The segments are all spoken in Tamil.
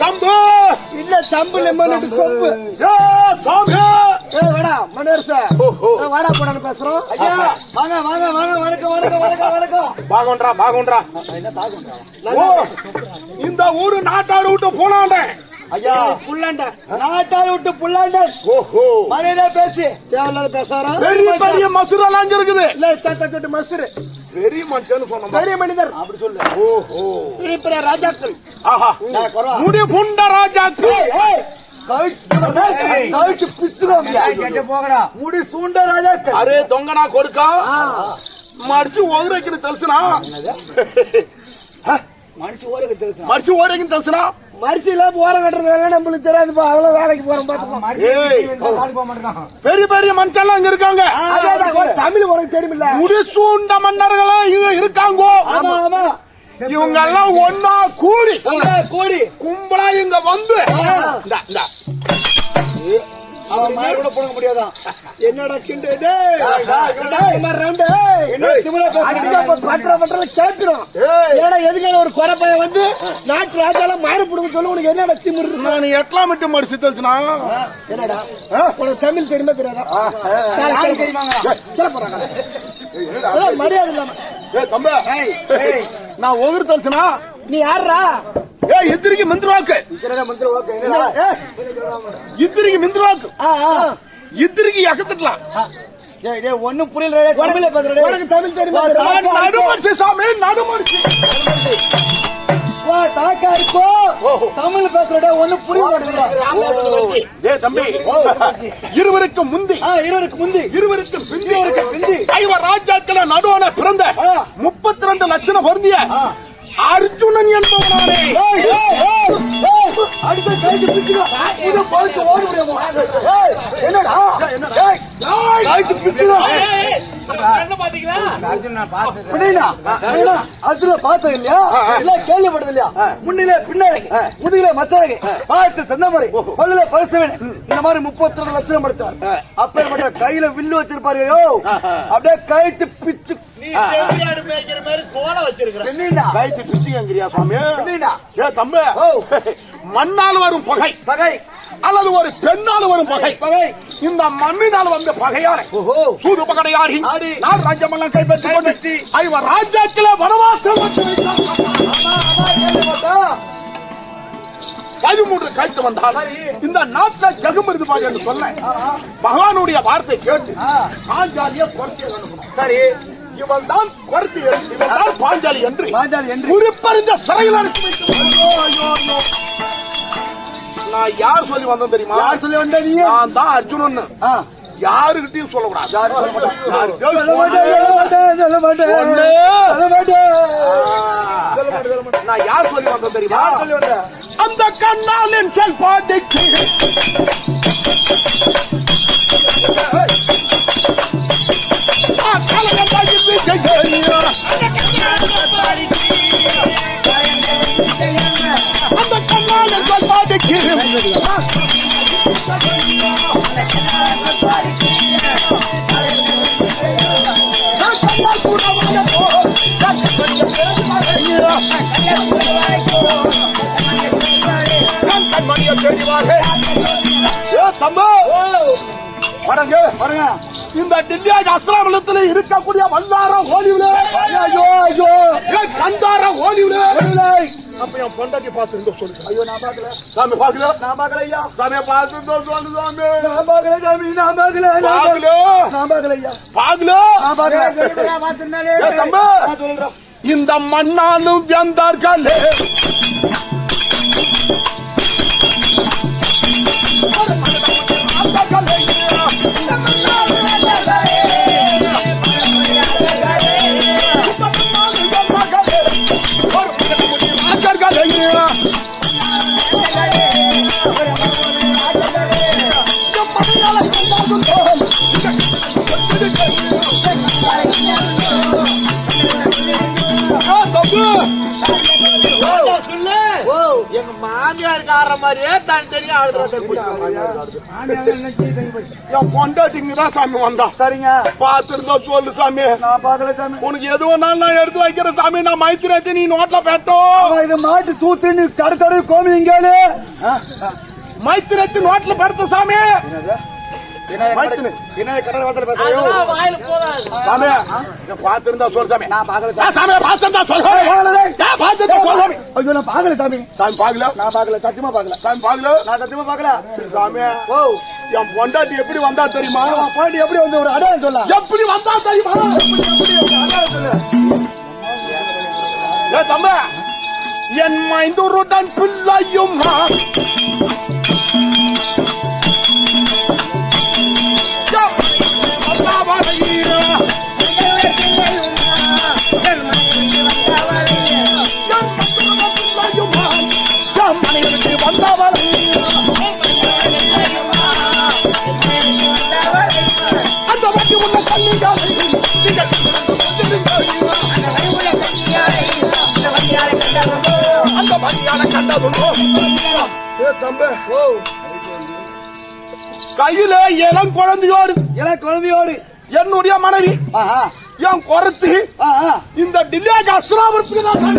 தம்பு! இல்ல தம்பு லெமன் கொம்பு. ஏ சாமி வாடா மனேர்ச ஓஹோ. வாடா போடான்னு பேசுறோம். ஐயா. வாங்க வாங்க வாங்க வணக்கம் வணக்கம் வணக்கம் வணக்கம். பாகொன்றா பாகொன்றா. ஓ இந்த ஊரு நாட்டாடு விட்டு போனாண்டே ஐயா புல்லாண்ட நாட்டார் விட்டு புல்லாண்டன். ஓஹோ. மரியாதை பேசி. தேவையில்லாத பேசாரா? பெரிய பெரிய மசூரெல்லாம் அங்க இருக்குது இல்ல தட்ட மசுரு. பெரிய மனுஷன்னு சொன்னோம்? பெரிய மனிதர். அப்படி சொல்லு. ஓஹோ பெரிய ராஜாக்கள். ஆஹா. முடி புண்ட ராஜாக்கு கழிச்சு பிச்சுக்கோ போகடா. முடி சூண்டராஜா அரே தொங்கனா கொடுக்கா? மடிச்சு ஒதுரைக்கு தலசுனா? மனுஷ ஓரக்கு தலசுனா? மனுஷ ஓரக்கு தலசுனா? மரிசில போற கட்டுறதுல நம்மளுக்கு தெரியாதுப்பா. அதெல்லாம் வேலைக்கு போறோம் பாத்துப்பா பெரிய பெரிய மனுஷன் இங்க இருக்காங்க. தமிழ் உனக்கு தெரியுமில்ல. முடிசூண்ட மன்னர்களா இங்க இருக்காங்க. ஆமா ஆமா. இவங்க எல்லாம் ஒன்னா கூடி. கூடி. கும்பலா இங்க வந்து. என்னடா கிண்டு கேட்கிறோம் ஏன்னா எதுக்கான ஒரு குறைப்பைய வந்து நாட்டு ராஜால மாறி பிடுங்க சொல்ல உனக்கு என்னடா திமிர்? நான் எட்லாம் மட்டும் மாடு சித்தல்ச்சுனா என்னடா? உனக்கு தமிழ் தெரியுமா தெரியாதா? தெரியுமாங்க? மரியாதை ನಾ ಹೋಗಿರ್ ತಲ್ಸನಾ ನೀ ಯಾರ್ರಾ ಏ ಇದ್ರಿಗೆ ಮಂತ್ರವಾಕ ಇದ್ರಿಗೆ ಮಂತ್ರವಾಕ ಇದ್ರಿಗೆ ಯಾಕತ್ತಿರ್ಲಾ ஒன்னும் புரியல தமிழ் தெரியும் நடுமரிசி சாமி நடுமரிசி அப்பா தாக்கா தமிழ் பேசுறடா ஒண்ணு புரிய ஏ தம்பி. இருவருக்கு முந்தி. இருவருக்கு முந்தி. இருவருக்கு பிந்தி. இருக்க பிந்தி. ஐவ ராஜாக்கள நடுவன பிறந்த முப்பத்தி ரெண்டு லட்சம் பொருந்திய அர்ஜுனன் என்பவனானே. அடுத்த கைது இது போயிட்டு ஓட முடியுமா? என்னடா? கைது கேள்விப்பட்டது இல்லையா முன்னிலே பின்னாடி முதுகிலே மச்சாரகை பார்த்து சந்த மாதிரி பல்லுல பரிசவன். இந்த மாதிரி முப்பத்தி ரெண்டு லட்சம் படுத்தார் அப்ப மட்டும் கையில வில்லு வச்சிருப்பாரு அப்படியே கைத்து பிச்சு மண்ணால் வரும் பகை. பகை. அல்லது ஒரு பெண்ணால் வரும் பகை. பகை இந்த மண்ணினால் வந்த பகையாரை. ஓஹோ. சூது பகடையாடி. நான் ராஜ்யமெல்லாம் கைப்பற்றி கொண்டு. ஐவர் ராஜ்யத்திலே வனவாசம் பதிமூன்று கழித்து வந்தால் சரி. இந்த நாட்டில் ஜெகம் இருப்பாங்க என்று சொன்ன பகவானுடைய வார்த்தை கேட்டு அனுப்பணும் சரி. இவள் தான் குறைச்சி இவள் தான் பாஞ்சாலி என்று பாஞ்சாலி என்று. குறிப்பறிந்த சிறையில். நான் யார் சொல்லி வந்தேன் தெரியுமா? யார் சொல்லி வந்த நீ? நான் தான் அர்ஜுனன். யாருகிட்டயும் சொல்லக்கூடாது. நான் யார் சொல்லி வந்தேன் தெரியுமா? சொல்லி வந்த? அந்த கண்ணாலின் சொல் பாதைக்கு ஏ, தம்பு வணங்க பாருங்க. இந்த டில்லியா அஸ்லாமலத்தில் இருக்கக்கூடிய வல்லாரம் ஓலிவுல ஐயோ, ஐயோ. ஏ, கந்தார ஓலிவுல அப்ப என் பொண்டாட்டி பார்த்து சொல்லு ஐயோ, நான் பார்க்கல. சாமி பாக்கல நான் பார்க்கல ஐயா. சாமியை பார்த்து சொல்லு சாமி நான் பார்க்கல சாமி, நான் பார்க்கல, பார்க்கல. பாக்கல நான் பார்க்கல ஐயா. பாக்கல நான் பார்க்கல. சொல்றேன். இந்த மண்ணாலும் வெந்தார்களே சாமியாருக்கு ஆடுற மாதிரியே தனித்தனியா ஆடுறது என் பொண்டாட்டிங்க தான் சாமி வந்தா. சரிங்க. பாத்துருந்தா சொல்லு சாமி. நான் பார்க்கல சாமி. உனக்கு எது வேணாலும் நான் எடுத்து வைக்கிறேன் சாமி. நான் மைத்திரத்தை நீ நோட்ல பெட்டோம் இது மாட்டு சூத்து நீ தடு தடு கோமி இங்கேனு மைத்திரத்தை நோட்ல படுத்த சாமி. என்ன கடல் வார்த்தை வாயில போதாது. சாமி பாத்துருந்தா சொல்லு சாமி. நான் பார்க்கல ஆ, சாமி? பாத்துருந்தா சாமி பாத்துருந்தா சொல்லு சாமி? ஐயோ நான் சாமி. சாமி பாக்கல நான் பார்க்கல சத்தியமா பார்க்கல. சாமி பாக்கல நான் சத்தியமா பார்க்கல. சாமி ஓ. என் பொண்டாட்டி எப்படி வந்தா தெரியுமா? பாட்டி எப்படி வந்து ஒரு அடையாளம் சொல்ல? எப்படி வந்தா தெரியுமா? ஏ தம்ப. என் மைந்தூருடன் பிள்ளையும் கையில இளம் குழந்தையோடு. இள குழந்தையோடு. என்னுடைய மனைவி. என் குரத்து. ஆஹா. இந்த டில்லியாஜ் அசுராபுரத்துக்கு தான்.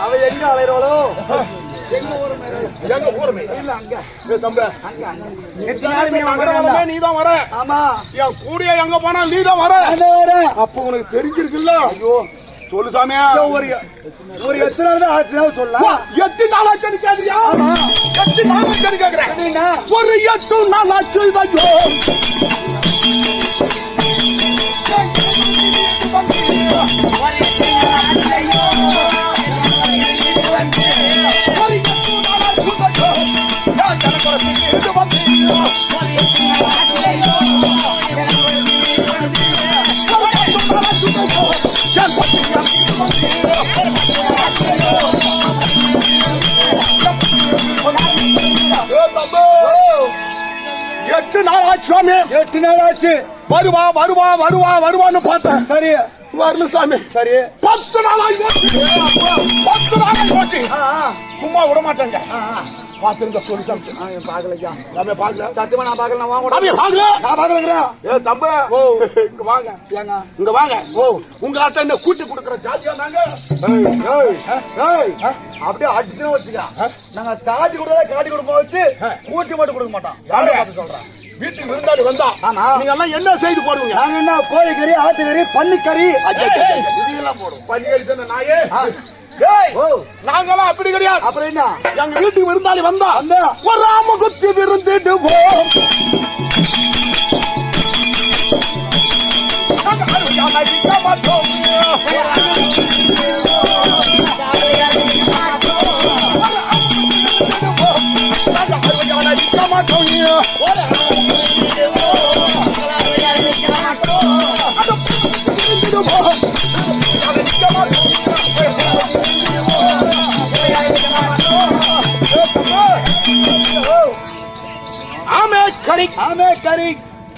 அவ எங்க அலைறாளோ எங்க ஊருமே இல்ல அங்க. தம்பி. நீ தான் வர. ஆமா. என் கூடிய எங்க போனா நீ தான் வர. அப்ப உனக்கு தெரிஞ்சிருக்குல்ல? ஐயோ. சொல்லு சாமியா ஒரு ஒரு எத்தனை நாள் ஆச்சுன்னா சொல்லலாம் எத்தனை நாள் ஆச்சுன்னு கேக்குறியா? எத்தனை நாள் ஆச்சுன்னு கேக்குறேன்? ஒரு எட்டு நாள் ஆச்சு ஐயோ. எட்டு நாள் ஆச்சு சாமி எட்டு நாள் ஆச்சு வருவா வருவா வருவா வருவான்னு பார்த்தேன். சரி. வரல சாமி சரி. பத்து நாள் ஆகி. பத்து நாள் ஆகி சும்மா விட மாட்டாங்க பார்த்திருந்த சொல்லு சாமி பாக்கலையா சாமி பாக்கல. சத்தியமா நான் பாக்கல வாங்க சாமி பாக்கல. நான் பாக்கலங்கிறேன் ஏ தம்ப. ஓ. இங்க வாங்க. ஏங்க. இங்க வாங்க. ஓ உங்க ஆட்ட என்ன கூட்டி கொடுக்குற ஜாதியா நாங்க? ஏய், ஏய், அப்படியே அடிச்சு வச்சுக்க. நாங்க காட்டி கொடுத்தா காட்டி கொடுப்போம் வச்சு கூட்டி மட்டும் கொடுக்க மாட்டோம். யாரை? பார்த்து சொல்றேன் வீட்டுக்கு விருந்தாளி வந்தா. நீங்க எல்லாம் என்ன செய்து போடுவீங்க? நாங்க என்ன கோழிக்கறி ஆட்டுக்கறி பன்னிக்கறி. இதெல்லாம் போடும் பண்டிகை தானே நாயே. நாங்கெல்லாம் அப்படி கிடையாது. அப்புறம் என்ன? எங்க வீட்டுக்கு விருந்தாளி வந்தா. ஒரு ராம குத்தி அருமையான விற்க மாட்டோம். ஆமே கறி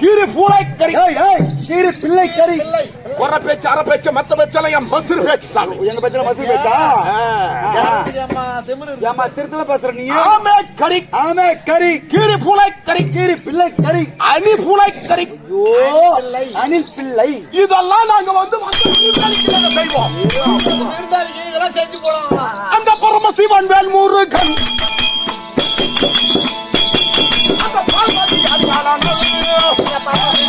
கீரி பூளை கறி ஏய் ஏய் கீரி பிள்ளை கறி குறை பேச்சு அரை பேச்சு மத்த பேச்செல்லாம் என் மசுறு பேச்சு சாமி. எங்க பேச்சா? திமிரு இருக்கு. ஏமா திருத்தல பேசுற நீ? ஆமே கறி ஆமே கறி கீரி பூளை கறி கீரி பிள்ளை கறி அணி பூளை கறி ஓ அனில் பிள்ளை. இதெல்லாம் நாங்க வந்து செய்வோம்? அந்த பரமசிவன் வேல்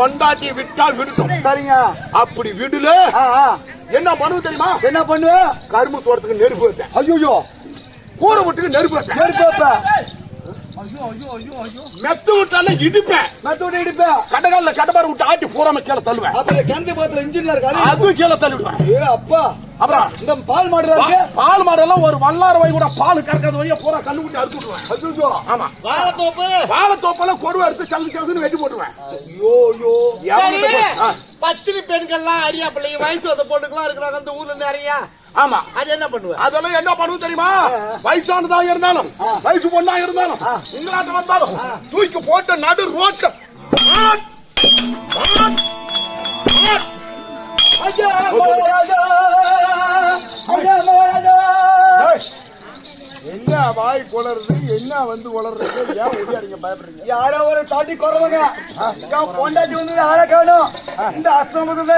கொண்டாட்டி விட்டால் விடுட்டும் சரிங்க. அப்படி விடுல. என்ன மனு தெரியுமா? என்ன பண்ணுவ? கரும்பு தோட்டத்துக்கு நெருப்பு வைப்பேன். ஐயோ கூரை வீட்டுக்கு நெருப்பு வைப்பேன். நெருப்ப மெத்து விட்டால இடிப்பேன். மெத்தோட இடிப்ப கடகால கடபார விட்டு ஆட்டி பூராம கீழே தள்ளுவேன். அப்புறம் கிணத்து பக்கத்துல இன்ஜினியர் அதுவும் கீழே தள்ளிவிடுவேன் ஏ அப்பா. அப்புறம் இந்த பால் மாடு இருக்கு. பால் மாடெல்லாம் ஒரு வல்லார வாய் கூட பால் கறக்காத வழியா பூரா கண்ணு விட்டு அறுத்து விட்டுருவேன். ஆமா. வாழைத்தோப்பு. வாழைத்தோப்பெல்லாம் கொடுவை எடுத்து சங்கு சங்குன்னு வெட்டி போட்டுருவேன். ஐயோ ஐயோ சரி எவனுக்கு போ- ஆ, பத்தினி பெண்கள்லாம் அரியா பிள்ளைங்க வயசு வந்த பொண்ணுக்கெல்லாம் இருக்கிறாங்க அந்த ஊர்ல நிறைய. ஆமா. அது என்ன பண்ணுவ? அதெல்லாம் என்ன பண்ணுவோம் தெரியுமா? வயசானதா இருந்தாலும் வயசு பொண்ணா இருந்தாலும் இங்கிலாந்து வந்தாலும் தூக்கி போட்டு நடு ரோட்ல குளருது என்ன வந்து உளறது ஏன் ஒடியாரீங்க பயப்படுறீங்க? யாரோ ஒரு தாட்டி குறவங்க பொண்டாட்டி வந்து ஆளை காணும். இந்த அஸ்தமத்துல